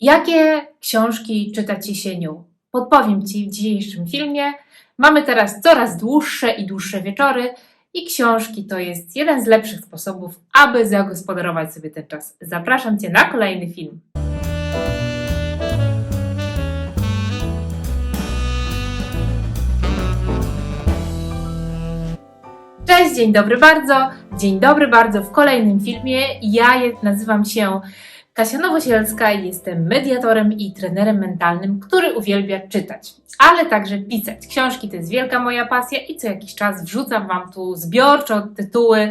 Jakie książki czytać jesienią? Podpowiem Ci w dzisiejszym filmie. Mamy teraz coraz dłuższe i dłuższe wieczory i książki to jest jeden z lepszych sposobów, aby zagospodarować sobie ten czas. Zapraszam Cię na kolejny film. Cześć, dzień dobry bardzo. Dzień dobry bardzo w kolejnym filmie. Ja nazywam się Kasia Nowosielska jestem mediatorem i trenerem mentalnym, który uwielbia czytać, ale także pisać. Książki to jest wielka moja pasja i co jakiś czas wrzucam Wam tu zbiorczo tytuły,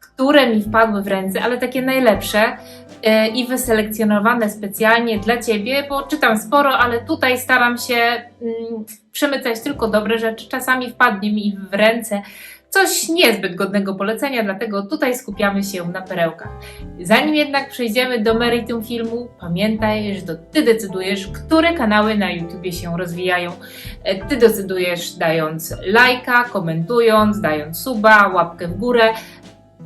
które mi wpadły w ręce, ale takie najlepsze e, i wyselekcjonowane specjalnie dla Ciebie, bo czytam sporo, ale tutaj staram się mm, przemycać tylko dobre rzeczy. Czasami wpadnie mi w ręce coś niezbyt godnego polecenia, dlatego tutaj skupiamy się na perełkach. Zanim jednak przejdziemy do meritum filmu, pamiętaj, że to Ty decydujesz, które kanały na YouTubie się rozwijają. E, Ty decydujesz dając lajka, komentując, dając suba, łapkę w górę.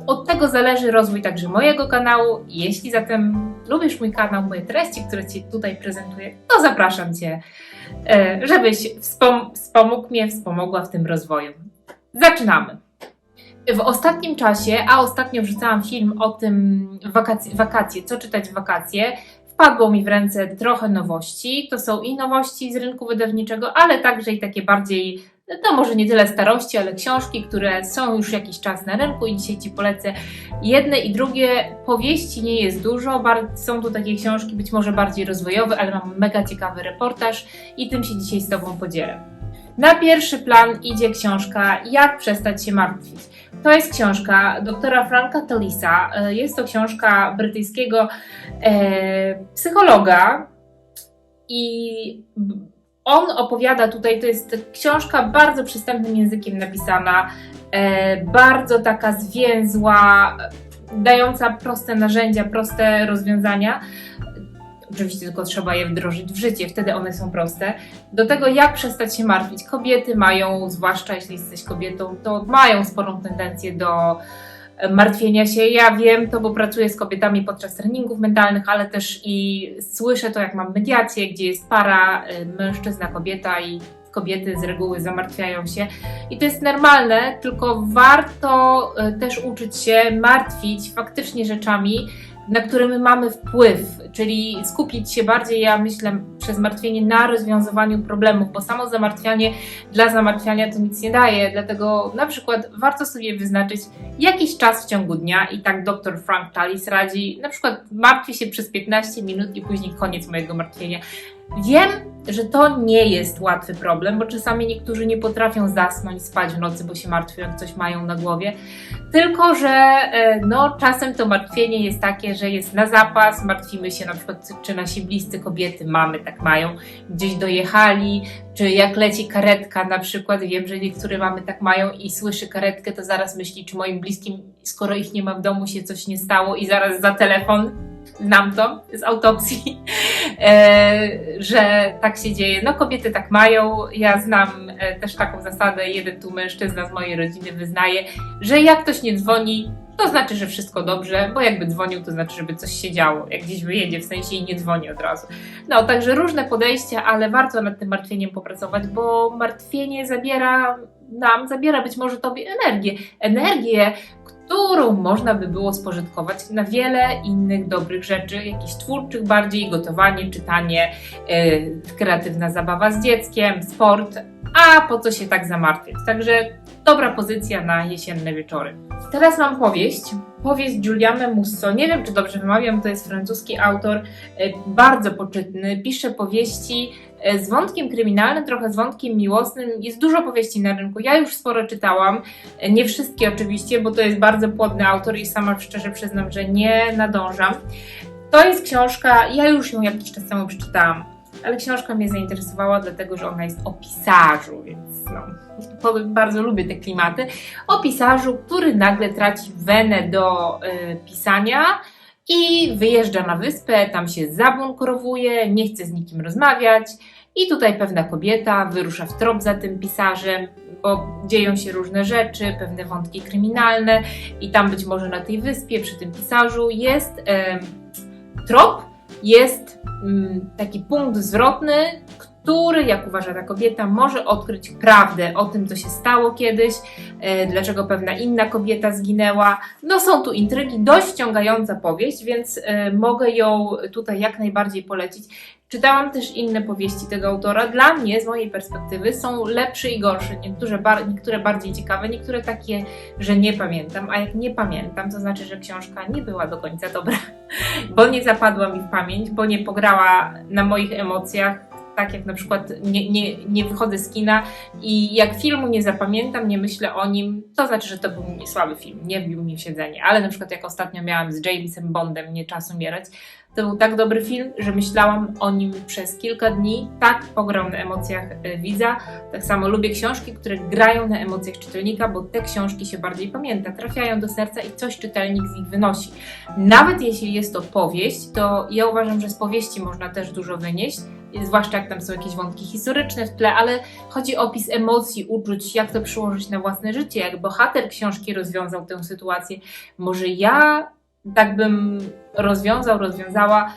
Od tego zależy rozwój także mojego kanału. Jeśli zatem lubisz mój kanał, moje treści, które Ci tutaj prezentuję, to zapraszam Cię, e, żebyś wspom- wspomógł mnie, wspomogła w tym rozwoju. Zaczynamy. W ostatnim czasie, a ostatnio wrzucałam film o tym wakacje, wakacje, co czytać w wakacje, wpadło mi w ręce trochę nowości. To są i nowości z rynku wydawniczego, ale także i takie bardziej, no może nie tyle starości, ale książki, które są już jakiś czas na rynku i dzisiaj Ci polecę jedne i drugie. Powieści nie jest dużo, są tu takie książki być może bardziej rozwojowe, ale mam mega ciekawy reportaż i tym się dzisiaj z Tobą podzielę. Na pierwszy plan idzie książka Jak przestać się martwić. To jest książka doktora Franka Tolisa. E, Jest to książka brytyjskiego e, psychologa i on opowiada tutaj, to jest książka bardzo przystępnym językiem napisana, e, bardzo taka zwięzła, dająca proste narzędzia, proste rozwiązania. Oczywiście tylko trzeba je wdrożyć w życie, wtedy one są proste. Do tego, jak przestać się martwić. Kobiety mają, zwłaszcza jeśli jesteś kobietą, to mają sporą tendencję do e, martwienia się. Ja wiem to, bo pracuję z kobietami podczas treningów mentalnych, ale też i słyszę to, jak mam mediację, gdzie jest para, e, mężczyzna, kobieta i kobiety z reguły zamartwiają się. I to jest normalne, tylko warto e, też uczyć się martwić faktycznie rzeczami, na które my mamy wpływ, czyli skupić się bardziej, ja myślę, przez martwienie na rozwiązywaniu problemów, bo samo zamartwianie dla zamartwiania to nic nie daje, dlatego na przykład warto sobie wyznaczyć jakiś czas w ciągu dnia i tak dr Frank Tallis radzi, na przykład martwię się przez 15 minut i później koniec mojego martwienia. Wiem, że to nie jest łatwy problem, bo czasami niektórzy nie potrafią zasnąć, spać w nocy, bo się martwią, jak coś mają na głowie. Tylko, że e, no, czasem to martwienie jest takie, że jest na zapas, martwimy się na przykład, czy nasi bliscy kobiety, mamy tak mają, gdzieś dojechali, czy jak leci karetka na przykład, wiem, że niektóre mamy tak mają i słyszy karetkę, to zaraz myśli, czy moim bliskim, skoro ich nie ma w domu, się coś nie stało i zaraz za telefon, znam to z autopsji, że tak się dzieje. No kobiety tak mają, ja znam e, też taką zasadę, jeden tu mężczyzna z mojej rodziny wyznaje, że jak ktoś nie dzwoni, to znaczy, że wszystko dobrze, bo jakby dzwonił, to znaczy, żeby coś się działo, jak gdzieś wyjedzie, w sensie i nie dzwoni od razu. No, także różne podejścia, ale warto nad tym martwieniem popracować, bo martwienie zabiera nam, zabiera być może tobie energię. Energię, którą można by było spożytkować na wiele innych dobrych rzeczy, jakichś twórczych bardziej, gotowanie, czytanie, yy, kreatywna zabawa z dzieckiem, sport, a po co się tak zamartwiać? Także dobra pozycja na jesienne wieczory. Teraz mam powieść. Powieść Giuliane Musso. Nie wiem, czy dobrze wymawiam, to jest francuski autor, e, bardzo poczytny. Pisze powieści z wątkiem kryminalnym, trochę z wątkiem miłosnym. Jest dużo powieści na rynku. Ja już sporo czytałam. E, Nie wszystkie oczywiście, bo to jest bardzo płodny autor i sama szczerze przyznam, że nie nadążam. To jest książka, ja już ją jakiś czas temu przeczytałam, ale książka mnie zainteresowała, dlatego że ona jest o pisarzu, więc no, bardzo lubię te klimaty o pisarzu, który nagle traci wenę do y, pisania i wyjeżdża na wyspę, tam się zabunkrowuje, nie chce z nikim rozmawiać. I tutaj pewna kobieta wyrusza w trop za tym pisarzem, bo dzieją się różne rzeczy, pewne wątki kryminalne, i tam być może na tej wyspie, przy tym pisarzu jest em, trop jest mm, taki punkt zwrotny, który, jak uważa ta kobieta, może odkryć prawdę o tym, co się stało kiedyś, e, dlaczego pewna inna kobieta zginęła. No są tu intrygi, dość wciągająca powieść, więc e, mogę ją tutaj jak najbardziej polecić. Czytałam też inne powieści tego autora. Dla mnie, z mojej perspektywy, są lepsze i gorsze. Niektóre, bar- niektóre bardziej ciekawe, niektóre takie, że nie pamiętam. A jak nie pamiętam, to znaczy, że książka nie była do końca dobra, bo nie zapadła mi w pamięć, bo nie pograła na moich emocjach. Tak jak na przykład nie, nie, nie wychodzę z kina i jak filmu nie zapamiętam, nie myślę o nim, to znaczy, że to był słaby film, nie wbił mi w siedzenie. Ale na przykład jak ostatnio miałam z Jamesem Bondem Nie czas umierać, to był tak dobry film, że myślałam o nim przez kilka dni. Tak pograł na emocjach e, widza. Tak samo lubię książki, które grają na emocjach czytelnika, bo te książki się bardziej pamięta, trafiają do serca i coś czytelnik z nich wynosi. Nawet jeśli jest to powieść, to ja uważam, że z powieści można też dużo wynieść, zwłaszcza jak tam są jakieś wątki historyczne w tle, ale chodzi o opis emocji, uczuć, jak to przełożyć na własne życie, jak bohater książki rozwiązał tę sytuację. Może ja tak bym rozwiązał, rozwiązała.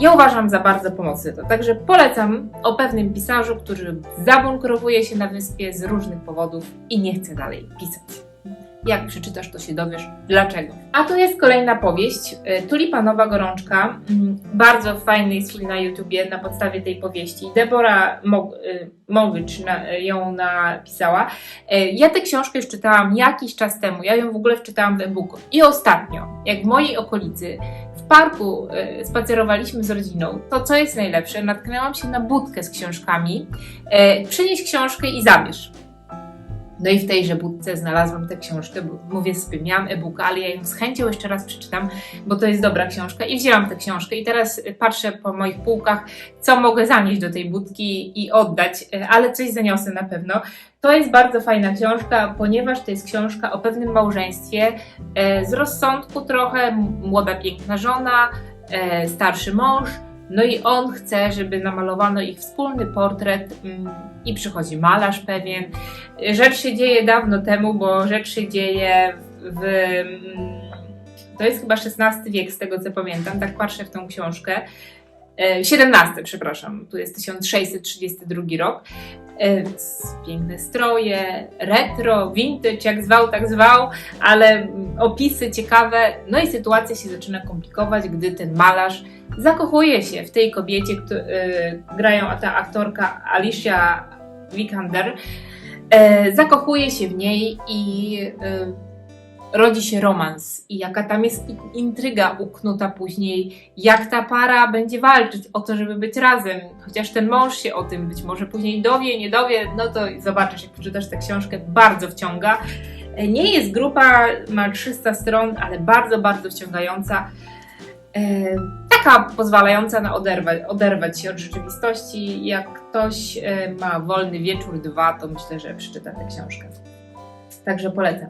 Ja uważam za bardzo pomocny to. Także polecam o pewnym pisarzu, który zabunkrowuje się na wyspie z różnych powodów i nie chce dalej pisać. Jak przeczytasz, to się dowiesz dlaczego. A to jest kolejna powieść, y, Tulipanowa Gorączka. Mm, Bardzo fajny jest film na YouTubie na podstawie tej powieści. Deborah Mog- y, ją napisała. Y, Ja tę książkę już czytałam jakiś czas temu. Ja ją w ogóle wczytałam w e-booku. I ostatnio, jak w mojej okolicy, w parku spacerowaliśmy z rodziną, to co jest najlepsze, natknęłam się na budkę z książkami. Przynieś książkę i zabierz. No i w tejże budce znalazłam tę książkę, bo mówię sobie, miałam e-booka, ale ja ją z chęcią jeszcze raz przeczytam, bo to jest dobra książka i wzięłam tę książkę i teraz patrzę po moich półkach, co mogę zanieść do tej budki i oddać, e, ale coś zaniosę na pewno. To jest bardzo fajna książka, ponieważ to jest książka o pewnym małżeństwie e, z rozsądku trochę, młoda piękna żona, starszy mąż, no i on chce, żeby namalowano ich wspólny portret mm, i przychodzi malarz pewien. Rzecz się dzieje dawno temu, bo rzecz się dzieje w. mm, To jest chyba XVI wiek, z tego co pamiętam, tak patrzę w tą książkę. E, XVII, przepraszam, tu jest 1632 rok. E, Piękne stroje, retro, vintage, jak zwał, tak zwał, ale opisy ciekawe. No i sytuacja się zaczyna komplikować, gdy ten malarz zakochuje się w tej kobiecie, którą grają ta aktorka Alicia Vikander. E, zakochuje się w niej i e, rodzi się romans. I jaka tam jest intryga uknuta później, jak ta para będzie walczyć o to, żeby być razem. Chociaż ten mąż się o tym być może później dowie, nie dowie, no to zobaczysz, jak przeczytasz tę książkę, bardzo wciąga. E, Nie jest grupa, ma 300 stron, ale bardzo, bardzo wciągająca. E, taka pozwalająca na oderwać, oderwać się od rzeczywistości. Jak ktoś e, ma wolny wieczór, dwa, to myślę, że przeczyta tę książkę. Także polecam.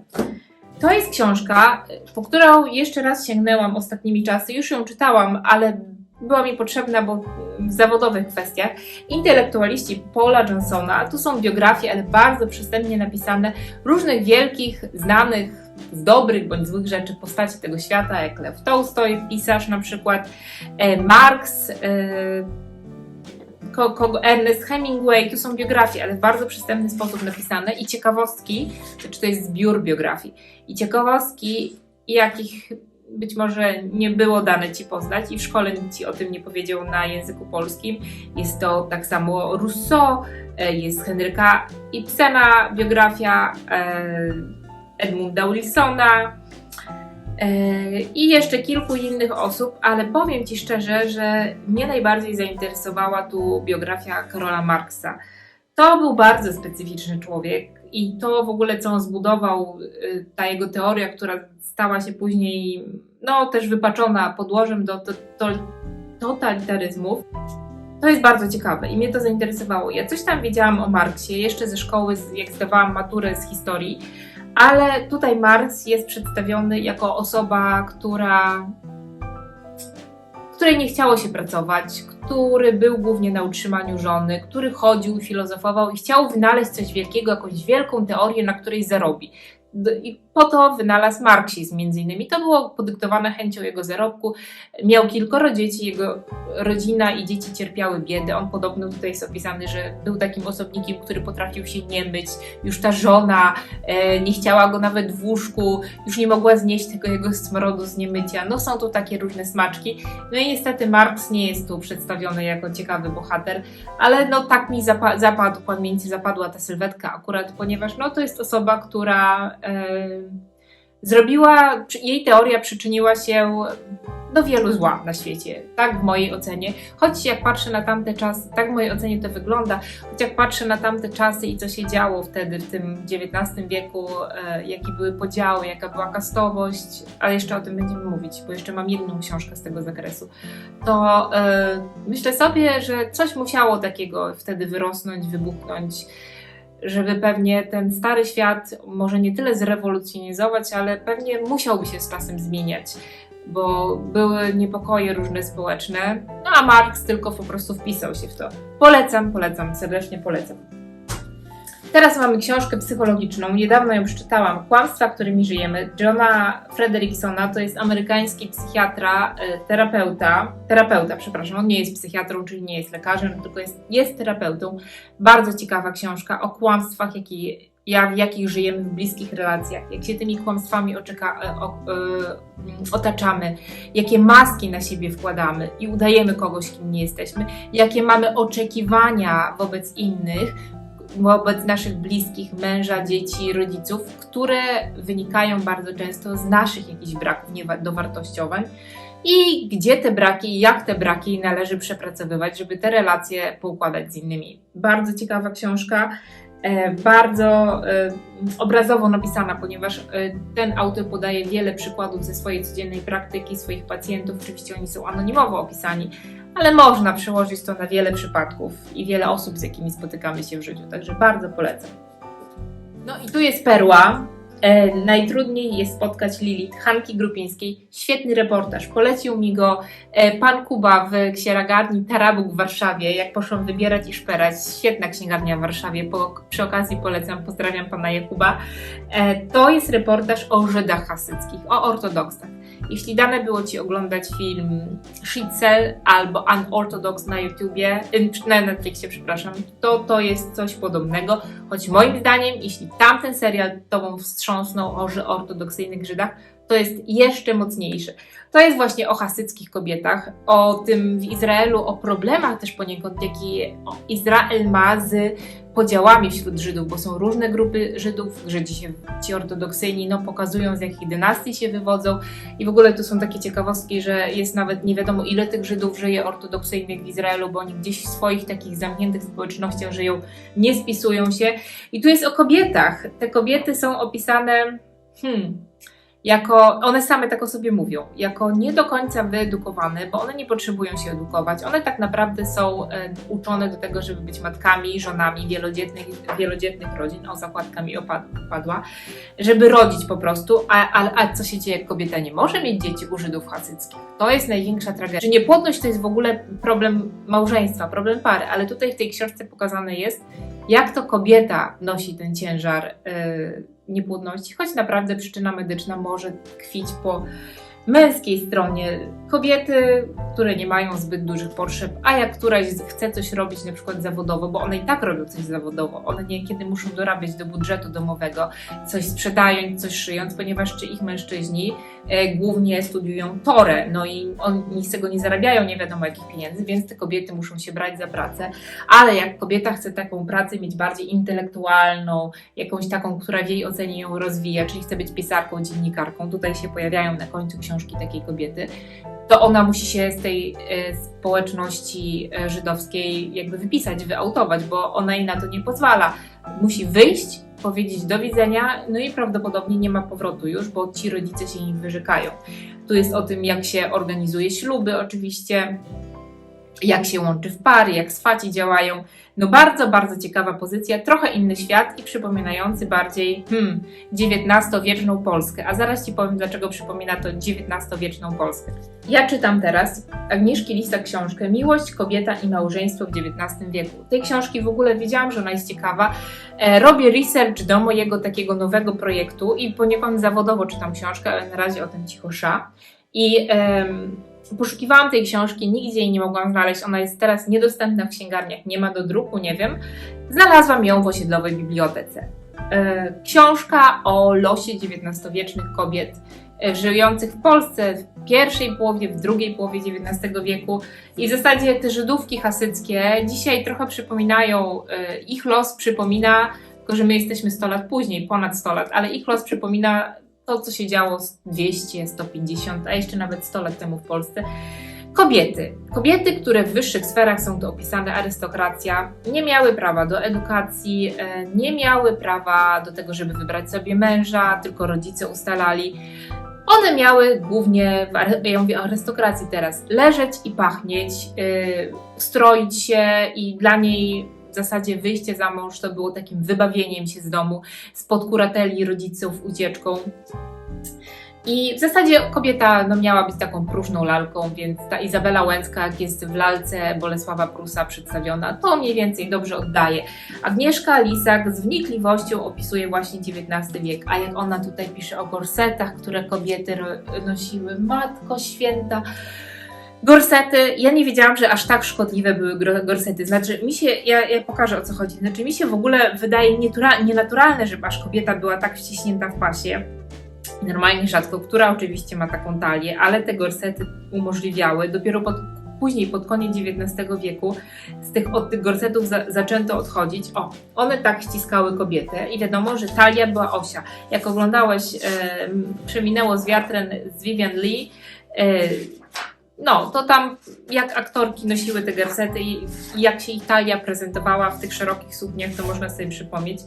To jest książka, po którą jeszcze raz sięgnęłam ostatnimi czasy. Już ją czytałam, ale była mi potrzebna, bo w zawodowych kwestiach. Intelektualiści Paula Johnsona. Tu są biografie, ale bardzo przystępnie napisane różnych wielkich, znanych, z dobrych bądź złych rzeczy postaci tego świata, jak Lew Tolstoj, pisarz na przykład, e, Marx, e, ko, ko, Ernest Hemingway. Tu są biografie, ale w bardzo przystępny sposób napisane i ciekawostki, czy to jest zbiór biografii, i ciekawostki, jakich być może nie było dane Ci poznać i w szkole nikt Ci o tym nie powiedział na języku polskim. Jest to tak samo Rousseau, e, jest Henryka Ibsena biografia, e, Edmunda Wilsona i jeszcze kilku innych osób, ale powiem Ci szczerze, że mnie najbardziej zainteresowała tu biografia Karola Marksa. To był bardzo specyficzny człowiek i to w ogóle, co on zbudował, y, ta jego teoria, która stała się później no, też wypaczona podłożem do, do, do totalitaryzmów, to jest bardzo ciekawe i mnie to zainteresowało. Ja coś tam wiedziałam o Marksie jeszcze ze szkoły, jak zdawałam maturę z historii, ale tutaj Marks jest przedstawiony jako osoba, która której nie chciało się pracować, który był głównie na utrzymaniu żony, który chodził, filozofował i chciał wynaleźć coś wielkiego, jakąś wielką teorię, na której zarobi. I Po to wynalazł marksizm między innymi. To było podyktowane chęcią jego zarobku. Miał kilkoro dzieci, jego rodzina i dzieci cierpiały biedy. On podobno tutaj jest opisany, że był takim osobnikiem, który potrafił się nie myć. Już ta żona e, nie chciała go nawet w łóżku, już nie mogła znieść tego jego smrodu z niemycia. No są tu takie różne smaczki. No i niestety Marx nie jest tu przedstawiony jako ciekawy bohater, ale no tak mi zapa- zapadł pamięci, zapadła ta sylwetka akurat, ponieważ no to jest osoba, która e, zrobiła, jej teoria przyczyniła się do wielu zła na świecie, tak w mojej ocenie. Choć jak patrzę na tamte czasy, tak w mojej ocenie to wygląda, choć jak patrzę na tamte czasy i co się działo wtedy w tym XIX wieku, e, jakie były podziały, jaka była kastowość, ale jeszcze o tym będziemy mówić, bo jeszcze mam jedną książkę z tego zakresu, to e, myślę sobie, że coś musiało takiego wtedy wyrosnąć, wybuchnąć, żeby pewnie ten stary świat może nie tyle zrewolucjonizować, ale pewnie musiałby się z czasem zmieniać bo były niepokoje różne społeczne, no a Marx tylko po prostu wpisał się w to. Polecam, polecam, serdecznie polecam. Teraz mamy książkę psychologiczną, niedawno ją przeczytałam, Kłamstwa, którymi żyjemy, Johna Fredericksona, to jest amerykański psychiatra, e, terapeuta, terapeuta, przepraszam, on nie jest psychiatrą, czyli nie jest lekarzem, tylko jest, jest terapeutą. Bardzo ciekawa książka o kłamstwach, jakie ja, w jakich żyjemy w bliskich relacjach, jak się tymi kłamstwami oczeka, e, o, e, otaczamy, jakie maski na siebie wkładamy i udajemy kogoś, kim nie jesteśmy, jakie mamy oczekiwania wobec innych, wobec naszych bliskich, męża, dzieci, rodziców, które wynikają bardzo często z naszych jakichś braków niedowartościowań i gdzie te braki, jak te braki należy przepracowywać, żeby te relacje poukładać z innymi. Bardzo ciekawa książka e, bardzo e, obrazowo napisana, ponieważ e, ten autor podaje wiele przykładów ze swojej codziennej praktyki, swoich pacjentów. Oczywiście oni są anonimowo opisani, ale można przełożyć to na wiele przypadków i wiele osób, z jakimi spotykamy się w życiu. Także bardzo polecam. No i tu jest perła. E, najtrudniej jest spotkać Lilith Hanki Grupińskiej. Świetny reportaż. Polecił mi go e, pan Kuba w księgarni Tarabuk w Warszawie, jak poszłam wybierać i szperać. Świetna księgarnia w Warszawie. Po, przy okazji polecam, pozdrawiam pana Jakuba. E, to jest reportaż o Żydach hasyckich, o ortodoksach. Jeśli dane było Ci oglądać film Shitzel albo Unorthodox na YouTubie, na Netflixie, przepraszam, to to jest coś podobnego, choć moim zdaniem, jeśli tamten serial Tobą wstrząsnął o ortodoksyjnych Żydach, to jest jeszcze mocniejsze. To jest właśnie o hasyckich kobietach, o tym w Izraelu, o problemach też poniekąd, jaki Izrael ma z podziałami wśród Żydów, bo są różne grupy Żydów, Żydzi się, ci ortodoksyjni, no pokazują z jakich dynastii się wywodzą. I w ogóle tu są takie ciekawostki, że jest nawet nie wiadomo ile tych Żydów żyje ortodoksyjnych w Izraelu, bo oni gdzieś w swoich takich zamkniętych społecznościach żyją, nie spisują się. I tu jest o kobietach. Te kobiety są opisane, hmm, jako, one same tak o sobie mówią, jako nie do końca wyedukowane, bo one nie potrzebują się edukować. One tak naprawdę są e, uczone do tego, żeby być matkami, żonami wielodzietnych, wielodzietnych rodzin, o zakładkami opadła, żeby rodzić po prostu. A, a, a co się dzieje, jak kobieta nie może mieć dzieci u Żydów hasyckich? To jest największa tragedia. Że niepłodność to jest w ogóle problem małżeństwa, problem pary, ale tutaj w tej książce pokazane jest, jak to kobieta nosi ten ciężar yy, niepłodności, choć naprawdę przyczyna medyczna może tkwić po męskiej stronie. Kobiety, które nie mają zbyt dużych potrzeb, a jak któraś chce coś robić na przykład zawodowo, bo one i tak robią coś zawodowo, one niekiedy muszą dorabiać do budżetu domowego, coś sprzedając, coś szyjąc, ponieważ czy ich mężczyźni głównie studiują torę, no i oni z tego nie zarabiają nie wiadomo jakich pieniędzy, więc te kobiety muszą się brać za pracę, ale jak kobieta chce taką pracę mieć bardziej intelektualną, jakąś taką, która w jej ocenie ją rozwija, czyli chce być pisarką, dziennikarką, tutaj się pojawiają na końcu książki takiej kobiety, to ona musi się z tej e, społeczności e, żydowskiej jakby wypisać, wyautować, bo ona jej na to nie pozwala. Musi wyjść, powiedzieć do widzenia, no i prawdopodobnie nie ma powrotu już, bo ci rodzice się im wyrzekają. Tu jest o tym, jak się organizuje śluby, oczywiście. Jak się łączy w pary, jak swaci działają. No bardzo, bardzo ciekawa pozycja, trochę inny świat i przypominający bardziej hmm, XIX-wieczną Polskę. A zaraz Ci powiem, dlaczego przypomina to XIX-wieczną Polskę. Ja czytam teraz Agnieszki Lista książkę Miłość, kobieta i małżeństwo w XIX wieku. Tej książki w ogóle wiedziałam, że ona jest ciekawa. E, robię research do mojego takiego nowego projektu i poniekąd zawodowo czytam książkę, ale na razie o tym cicho sza. I em, poszukiwałam tej książki, nigdzie jej nie mogłam znaleźć. Ona jest teraz niedostępna w księgarniach, nie ma do druku, nie wiem. Znalazłam ją w osiedlowej bibliotece. E, książka o losie XIX-wiecznych kobiet e, żyjących w Polsce w pierwszej połowie, w drugiej połowie XIX wieku. I w zasadzie te Żydówki hasyckie dzisiaj trochę przypominają, e, ich los przypomina, tylko że my jesteśmy 100 lat później, ponad 100 lat, ale ich los przypomina to, co się działo z 200, 150, a jeszcze nawet 100 lat temu w Polsce. Kobiety. Kobiety, które w wyższych sferach są to opisane arystokracja, nie miały prawa do edukacji, e, nie miały prawa do tego, żeby wybrać sobie męża, tylko rodzice ustalali. One miały głównie, ja mówię o arystokracji teraz, leżeć i pachnieć, yy, stroić się i dla niej zasadzie wyjście za mąż to było takim wybawieniem się z domu, spod kurateli rodziców, ucieczką. I w zasadzie kobieta no, miała być taką próżną lalką, więc ta Izabela Łęcka, jak jest w lalce Bolesława Prusa przedstawiona, to mniej więcej dobrze oddaje. Agnieszka Lisak z wnikliwością opisuje właśnie XIX wiek, a jak ona tutaj pisze o gorsetach, które kobiety nosiły, matko święta. Gorsety, ja nie wiedziałam, że aż tak szkodliwe były gorsety. Znaczy, mi się, ja, ja pokażę o co chodzi. Znaczy, mi się w ogóle wydaje nienaturalne, żeby aż kobieta była tak wciśnięta w pasie normalnie rzadko, która oczywiście ma taką talię, ale te gorsety umożliwiały. Dopiero pod, później, pod koniec XIX wieku, z tych, od tych gorsetów za, zaczęto odchodzić. O, one tak ściskały kobietę i wiadomo, że talia była osia. Jak oglądałeś e, Przeminęło z wiatrem z Vivian Lee, e, no, to tam jak aktorki nosiły te gorsety i, jak się ich talia prezentowała w tych szerokich sukniach, to można sobie przypomnieć.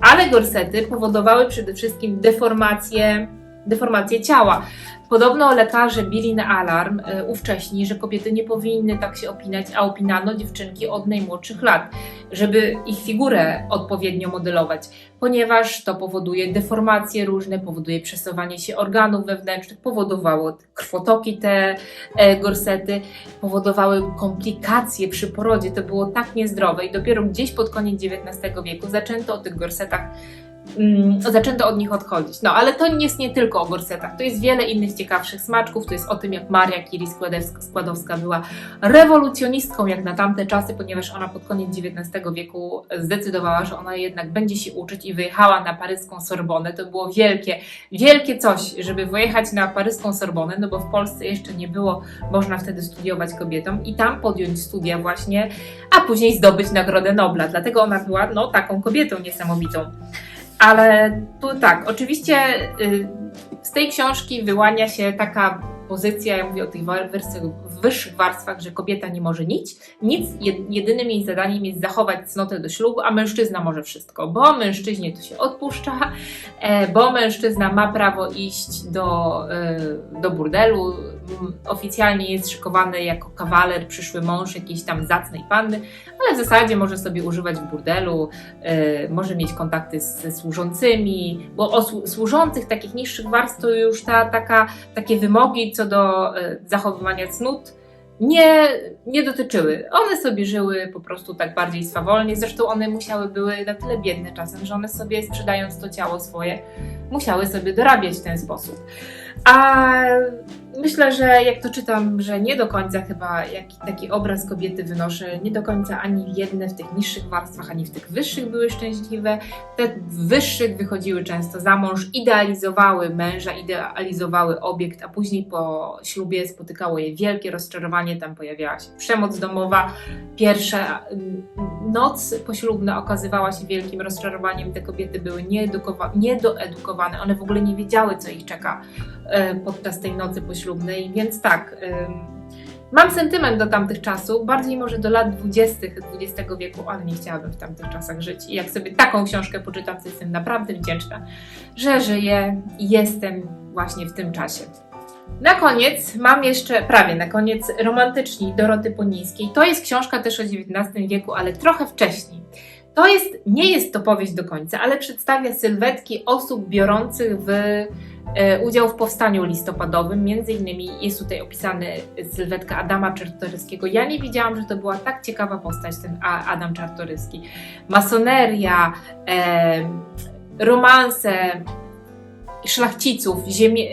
Ale gorsety powodowały przede wszystkim deformację, deformację ciała. Podobno lekarze bili na alarm e, ówcześni, że kobiety nie powinny tak się opinać, a opinano dziewczynki od najmłodszych lat, żeby ich figurę odpowiednio modelować, ponieważ to powoduje deformacje różne, powoduje przesuwanie się organów wewnętrznych, powodowało krwotoki te e, gorsety, powodowały komplikacje przy porodzie. To było tak niezdrowe i dopiero gdzieś pod koniec XIX wieku zaczęto o tych gorsetach mm, zaczęto od nich odchodzić. No, ale to nie jest nie tylko o gorsetach, to jest wiele innych ciekawszych smaczków, to jest o tym, jak Maria Curie-Skłodowska była rewolucjonistką jak na tamte czasy, ponieważ ona pod koniec XIX wieku zdecydowała, że ona jednak będzie się uczyć i wyjechała na paryską Sorbonę. To było wielkie, wielkie coś, żeby wyjechać na paryską Sorbonę, no bo w Polsce jeszcze nie było można wtedy studiować kobietom i tam podjąć studia właśnie, a później zdobyć Nagrodę Nobla. Dlatego ona była no, taką kobietą niesamowitą. Ale tu tak, oczywiście y, z tej książki wyłania się taka pozycja, ja mówię o tych wersjach- wyższych warstwach, że kobieta nie może nic, nic, jed- jedynym jej zadaniem jest zachować cnotę do ślubu, a mężczyzna może wszystko, bo mężczyźnie to się odpuszcza, e, bo mężczyzna ma prawo iść do, e, do burdelu, oficjalnie jest szykowany jako kawaler, przyszły mąż jakiejś tam zacnej panny, ale w zasadzie może sobie używać w burdelu, e, może mieć kontakty ze służącymi, bo o słu- służących takich niższych warstw to już ta, taka, takie wymogi co do zachowywania cnót nie, nie dotyczyły. One sobie żyły po prostu tak bardziej swawolnie, zresztą one musiały były na tyle biedne czasem, że one sobie sprzedając to ciało swoje, musiały sobie dorabiać w ten sposób. A myślę, że jak to czytam, że nie do końca chyba taki obraz kobiety wynoszę, nie do końca ani jedne w tych niższych warstwach, ani w tych wyższych były szczęśliwe. Te wyższych wychodziły często za mąż, idealizowały męża, idealizowały obiekt, a później po ślubie spotykało je wielkie rozczarowanie, tam pojawiała się przemoc domowa. Pierwsza mm, noc poślubna okazywała się wielkim rozczarowaniem. Te kobiety były niedoedukowane, one w ogóle nie wiedziały, co ich czeka podczas tej nocy poślubnej, więc tak. ym, Mam sentyment do tamtych czasów, bardziej może do lat 20. XX wieku, ale nie chciałabym w tamtych czasach żyć. I jak sobie taką książkę poczytam, to jestem naprawdę wdzięczna, że żyję i jestem właśnie w tym czasie. Na koniec mam jeszcze, prawie na koniec, Romantyczni Doroty Ponińskiej. To jest książka też o XIX wieku, ale trochę wcześniej. To jest, nie jest to powieść do końca, ale przedstawia sylwetki osób biorących w, e, udział w powstaniu listopadowym. Między innymi jest tutaj opisany sylwetka Adama Czartoryskiego. Ja nie wiedziałam, że to była tak ciekawa postać, ten Adam Czartoryski. Masoneria, e, romanse szlachciców, ziemie,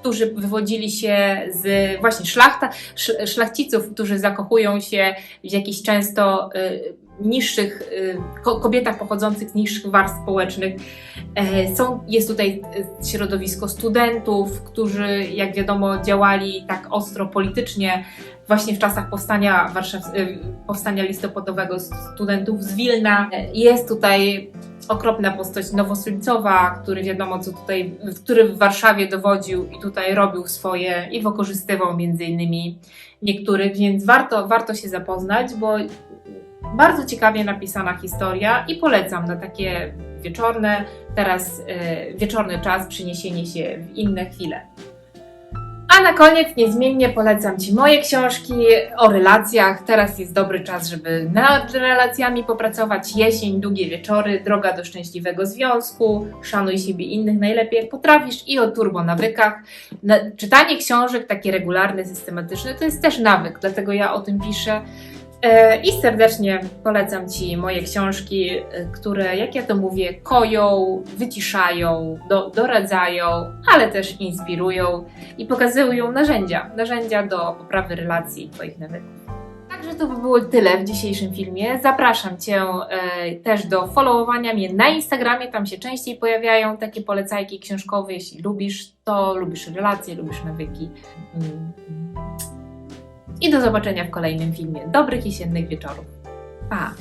którzy wywodzili się z właśnie szlachta, sz- szlachciców, którzy zakochują się w jakichś często niższych y, ko- kobietach pochodzących z niższych warstw społecznych. E, Są, jest tutaj y, środowisko studentów, którzy, jak wiadomo, działali tak ostro politycznie właśnie w czasach powstania, y, powstania listopadowego studentów z Wilna. E, Jest tutaj okropna postać Nowosylcowa, który wiadomo co tutaj, który w Warszawie dowodził i tutaj robił swoje i wykorzystywał między innymi niektórych, więc warto, warto się zapoznać, bo bardzo ciekawie napisana historia i polecam na takie wieczorne, teraz e, wieczorny czas, przeniesienie się w inne chwile. A na koniec niezmiennie polecam Ci moje książki o relacjach. Teraz jest dobry czas, żeby nad relacjami popracować. Jesień, długie wieczory, droga do szczęśliwego związku, szanuj siebie innych najlepiej jak potrafisz i o turbo nawykach. Na, czytanie książek takie regularne, systematyczne to jest też nawyk, dlatego ja o tym piszę. E, I serdecznie polecam Ci moje książki, e, które, jak ja to mówię, koją, wyciszają, do, doradzają, ale też inspirują i pokazują narzędzia, narzędzia do poprawy relacji Twoich nawyków. Także to by było tyle w dzisiejszym filmie. Zapraszam Cię e, też do followowania mnie na Instagramie, tam się częściej pojawiają takie polecajki książkowe. Jeśli lubisz to, lubisz relacje, lubisz nawyki. Mm. I do zobaczenia w kolejnym filmie. Dobrych jesiennych wieczorów. Pa!